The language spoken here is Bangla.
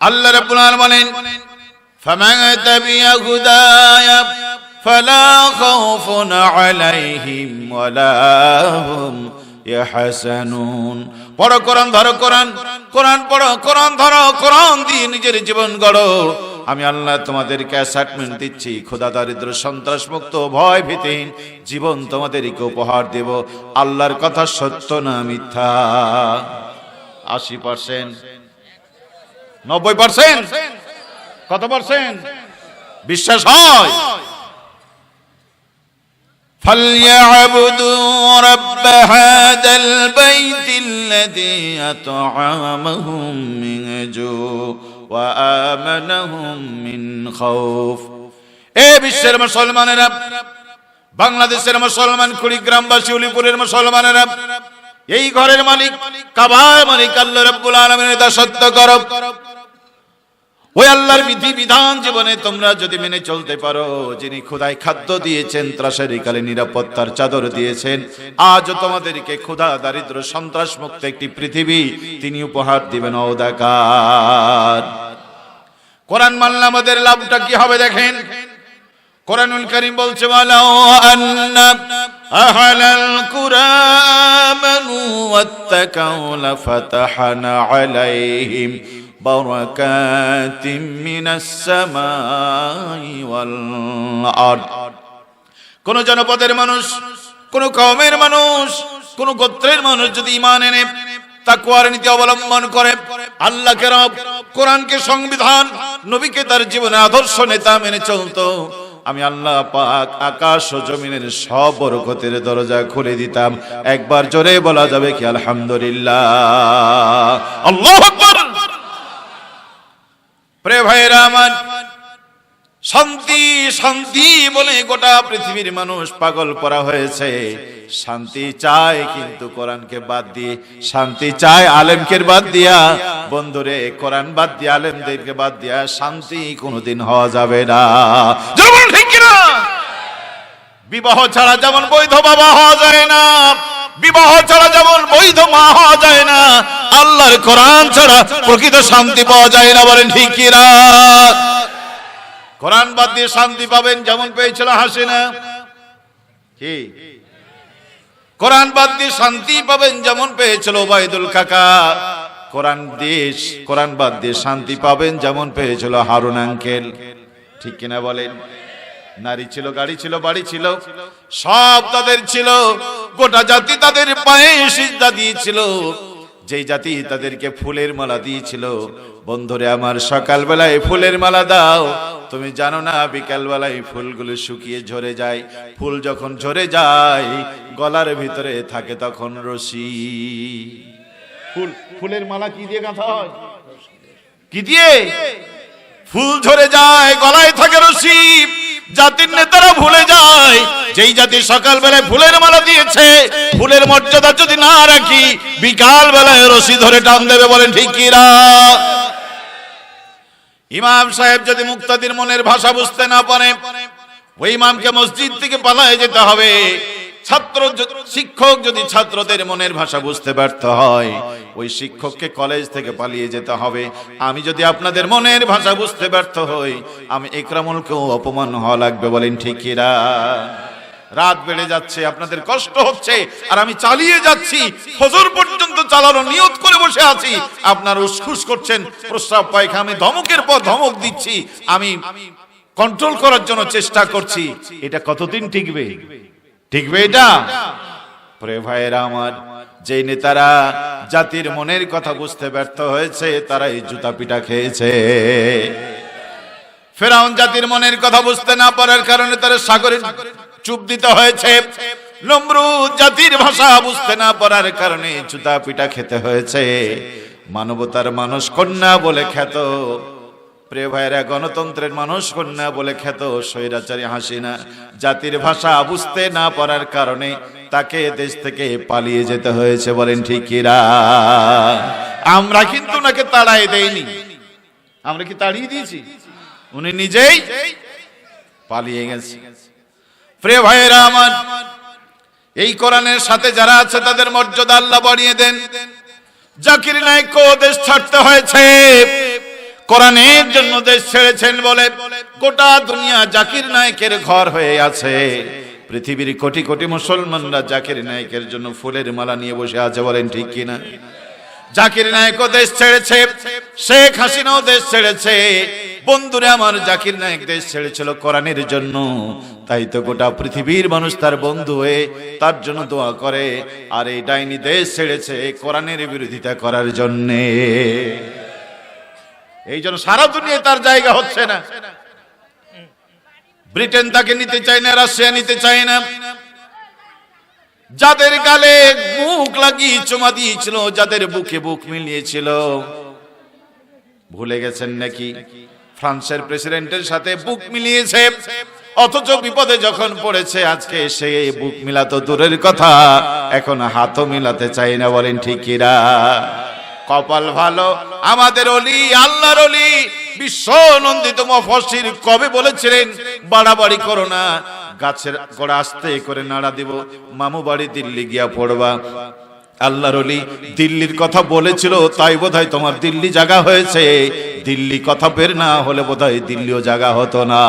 আল্লাহ রাব্বুল বলেন, ফামান তাবিয়া হুদায়া ফালা খাউফুন আলাইহিম ওয়ালা হুম ইয়াহসানুন। পড়ো কোরআন, ধরো কোরআন কোরআন পড়ো, কোরআন ধরো, কোরআন দিয়ে নিজের জীবন গড়ো। আমি আল্লাহ তোমাদেরকে অ্যাসাইনমেন্ট দিচ্ছি খোদা দারিদ্র সন্ত্রাস মুক্ত ভয় ভীতিহীন জীবন তোমাদেরকে উপহার দেব। আল্লাহর কথা সত্য না মিথ্যা? আশি পার্সেন্ট নব্বই পার্সেন্ট কত পার্সেন্ট বিশ্বাস হয় فليعبدوا رب هذا البيت الذي أطعمهم من جوع وآمنهم من خوف এ বিশ্বের মুসলমানেরা বাংলাদেশের মুসলমান কুড়িগ্রামবাসী উলিপুরের মুসলমানেরা এই ঘরের মালিক কাবার মালিক আল্লাহ রাব্বুল আলামিনের দাসত্ব করো ওই আল্লাহর বিধি বিধান জীবনে তোমরা যদি মেনে চলতে পারো, যিনি খোদায় খাদ্য দিয়েছেন ত্রাসেরি কালে নিরাপত্তার চাদর দিয়েছেন, আজও তোমাদেরকে ক্ষুধা, দারিদ্র সন্ত্রাস মুক্ত একটি পৃথিবী তিনি উপহার দিবেন ঔদাকার কোরআন মানলে আমাদের লাভটা কি হবে দেখেন? কোরআনুল করিম বলছে আলাইহিম মিনাস সামাই ওয়াল আরদ কোন জনপদের মানুষ, কোন কওমের মানুষ, কোন গোত্রের মানুষ যদি ঈমান এনে তাকওয়ার নীতি অবলম্বন করে, আল্লাহকে রব, কোরআনকে সংবিধান, নবীকে তার জীবনে আদর্শ নেতা মেনে চলতো, আমি আল্লাহ পাক আকাশ ও জমিনের সব বরকতের দরজা খুলে দিতাম। একবার জোরে বলা যাবে কি আলহামদুলিল্লাহ। আল্লাহু আকবার। প্রে ভাইরা আমার, শান্তি শান্তি বলে গোটা পৃথিবীর মানুষ পাগল করা হয়েছে। শান্তি চায় কিন্তু কোরআনকে বাদ দিয়ে, শান্তি চায় আলেমকে বাদ দিয়া। বন্ধুরে, কোরআন বাদ দিয়ে, আলেমদেরকে বাদ দিয়া শান্তি কোনোদিন হওয়া যাবে না। যেমন ঠিক কিনা? বিবাহ ছাড়া যেমন বৈধ বাবা হওয়া যায় না, বিবাহ ছাড়া যেমন বৈধ মা হওয়া যায় না আল্লাহর কোরআন ছাড়া প্রকৃত শান্তি পাওয়া যায় না বলেন ঠিক কিনা? কোরআন বাদ দিয়ে শান্তি পাবেন যেমন পেয়েছিল হাসিনা। কি? কোরআন বাদ দিয়ে শান্তি পাবেন যেমন পেয়েছিল ওবায়দুল কাকা। কোরআন দেশ, কোরআন বাদ দিয়ে শান্তি পাবেন যেমন পেয়েছিল হারুন আঙ্কেল। ঠিক কিনা বলেন? নারী ছিল, গাড়ি ছিল, বাড়ি ছিল, সব তাদের ছিল। গোটা জাতি তাদের পায়ে সিজদা দিয়েছিল। যেই জাতি তাদেরকে ফুলের মালা দিয়েছিল বন্ধুরে আমার সকালবেলায় ফুলের মালা দাও। তুমি জানো না বিকালবেলায় ফুলগুলো শুকিয়ে ঝরে যায়। ফুল যখন ঝরে যায় গলার ভিতরে থাকে তখন রশি। ফুল ফুলের মালা কি দিয়ে গাঁথা হয়? কি দিয়ে? ফুল ঝরে যায় গলায় থাকে রশি। জাতির নেতারা ভুলে যায় যেই জাতি সকাল বেলায় ফুলের মালা দিয়েছে, ফুলের মর্যাদা যদি না রাখি বিকাল বেলায় রশি ধরে টান দেবে বলেন, ঠিক কিরা ইমাম সাহেব যদি মুক্তাদির মনের ভাষা বুঝতে না পারে, ওই ইমামকে মসজিদ থেকে পালায় যেতে হবে। ছাত্র শিক্ষক যদি ছাত্রদের মনের ভাষা বুঝতে ব্যর্থ হয়, ওই শিক্ষককে কলেজ থেকে পালিয়ে যেতে হবে। আমি যদি আপনাদের মনের ভাষা বুঝতে ব্যর্থ হই, আমি একরামুলকেও অপমান হওয়া লাগবে বলেন ঠিকিরা রাত বেড়ে যাচ্ছে, আপনাদের কষ্ট হচ্ছে, আর আমি চালিয়ে যাচ্ছি, ফজর পর্যন্ত চালানো নিয়ত করে বসে আছি। আপনার উসখুস করছেন, প্রস্রাব পায়খা আমি ধমকের পর ধমক দিচ্ছি, আমি কন্ট্রোল করার জন্য চেষ্টা করছি। এটা কতদিন টিকবে? টিকবে এটা? প্রে ভাইয়েরা আমার, যে নেতারা জাতির মনের কথা বুঝতে ব্যর্থ হয়েছে তারা এই জুতা পিটা খেয়েছে। ফেরাউন জাতির মনের কথা বুঝতে না পারার কারণে তারা সাগরে চুপ দিতে হয়েছে। নমরুদ জাতির ভাষা বুঝতে না পারার কারণে জুতা পিটা খেতে হয়েছে। মানবতার মানুষ কন্যা বলে খ্যাত। প্রিয় ভাইরা গণতন্ত্রের মানুষ কন্যা বলে খ্যাত। স্বৈরাচারী হাসিনা জাতির ভাষা বুঝতে না পারার কারণে তাকে দেশ থেকে পালিয়ে যেতে হয়েছে বলেন ঠিকিরা আমরা কিন্তু ওনাকে তাড়াই দেইনি। আমরা কি তাড়িয়ে দিয়েছি? উনি নিজেই পালিয়ে গেছে। প্রিয় ভাইয়েরা আমার, এই কোরআনের সাথে যারা আছে তাদের মর্যাদা আল্লাহ বাড়িয়ে দেন। জাকির নায়ককে দেশ ছাড়তে হয়েছে। কোরআনের জন্য দেশ ছেড়েছেন বলে গোটা দুনিয়া জাকির নায়কের ঘর হয়ে আছে। পৃথিবীর কোটি কোটি মুসলমানরা জাকির নায়কের জন্য ফুলের মালা নিয়ে বসে আছে বলেন ঠিক কিনা? জাকির নায়কও দেশ ছেড়েছে, শেখ হাসিনাও দেশ ছেড়েছে। বন্ধুরে, আমার জাকির নায়ক দেশ ছেড়েছিল কোরআনের জন্য। তাই তো গোটা পৃথিবীর মানুষ তার বন্ধু হয়ে তার জন্য দোয়া করে। আর এই ডাইনি দেশ ছেড়েছে কোরআনের বিরোধিতা করার জন্যে। এই জন্য সারা দুনিয়ায় তার জায়গা হচ্ছে না। ব্রিটেন তাকে নিতে চায় না, রাশিয়া নিতে চায় না। যাদের গালে মুখ লাগিয়ে চুমা দিয়েছিল, যাদের বুকে বুক মিলিয়েছিল। ভুলে গেছেন নাকি? ফ্রান্সের প্রেসিডেন্টের সাথে বুক মিলিয়েছে। অথচ বিপদে যখন পড়েছে, আজকে সে বুক মিলাতো দূরের কথা। এখন হাতও মিলাতে চাই না, বলেন ঠিকিরা কপাল ভালো? আমাদের অলি, আল্লাহর অলি বিশ্ব নন্দিত মফসির কবে বলেছিলেন, বাড়াবাড়ি করো না, গাছের গোড়া আস্তে করে নাড়া দিব, মামু বাড়ি দিল্লি গিয়া পড়বা। আল্লাহর অলি দিল্লির কথা বলেছিল, তাই বোধহয় তোমার দিল্লি জায়গা হয়েছে। দিল্লি কথা বের না হলে বোধহয় দিল্লিও জায়গা হতো না।